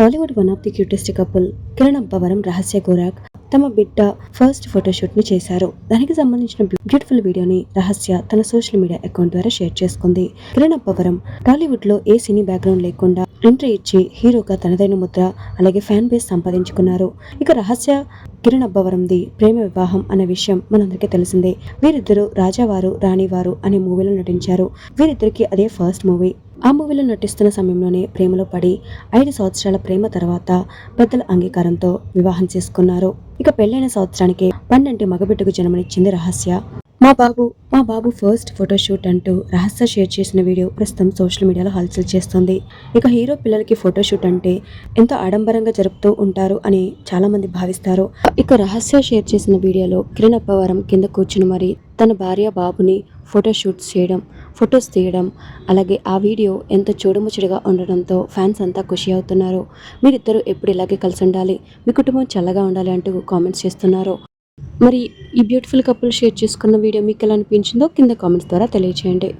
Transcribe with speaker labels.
Speaker 1: Tollywood one of the cutest couple Kiran Abbavaram Rahasya Gorak తమ బిడ్డ first ఫోటోషూట్ని చేశారు. దానికి సంబంధించిన బ్యూటిఫుల్ వీడియోని రహస్య తన సోషల్ మీడియా అకౌంట్ ద్వారా షేర్ చేసుకుంది. కిరణ్ అబ్బవరం టాలీవుడ్లో ఏ సినీ బ్యాక్గ్రౌండ్ లేకుండా ఎంట్రీ ఇచ్చి హీరోగా తనదైన ముద్ర అలాగే ఫ్యాన్ బేస్ సంపాదించుకున్నారు. ఇక రహస్య కిరణ్ అబ్బవరంది ప్రేమ వివాహం అనే విషయం మనందరికీ తెలిసిందే. వీరిద్దరూ రాజావారు రాణివారు అనే మూవీలో నటించారు. వీరిద్దరికి అదే ఫస్ట్ మూవీ. ఆ మూవీలో నటిస్తున్న సమయంలోనే ప్రేమలో పడి ఐదు సంవత్సరాల ప్రేమ తర్వాత పెద్దల అంగీకారంతో వివాహం చేసుకున్నారు. ఇక పెళ్ళైన సంవత్సరానికి పన్నెండు మగబిడ్డకు జన్మనిచ్చింది రహస్య. మా బాబు మా బాబు ఫస్ట్ ఫోటోషూట్ అంటూ రహస్య షేర్ చేసిన వీడియో ప్రస్తుతం సోషల్ మీడియాలో హల్చల్ చేస్తుంది. ఇక హీరో పిల్లలకి ఫోటోషూట్ అంటే ఎంతో ఆడంబరంగా జరుపుతూ ఉంటారు అని చాలామంది భావిస్తారు. ఇక రహస్య షేర్ చేసిన వీడియోలో కిరణ్ అప్పవరం కింద కూర్చుని మరి తన భార్య బాబుని ఫోటోషూట్స్ చేయడం ఫొటోస్ తీయడం అలాగే ఆ వీడియో ఎంతో చూడముచ్చడిగా ఉండడంతో ఫ్యాన్స్ అంతా ఖుషి అవుతున్నారు. మీరిద్దరూ ఎప్పుడు ఇలాగే కలిసి ఉండాలి మీ కుటుంబం చల్లగా ఉండాలి అంటూ కామెంట్స్ చేస్తున్నారు. మరి ఈ బ్యూటిఫుల్ కపుల్ షేర్ చేసుకున్న వీడియో మీకు ఎలా అనిపించిందో కింద కామెంట్స్ ద్వారా తెలియచేయండి.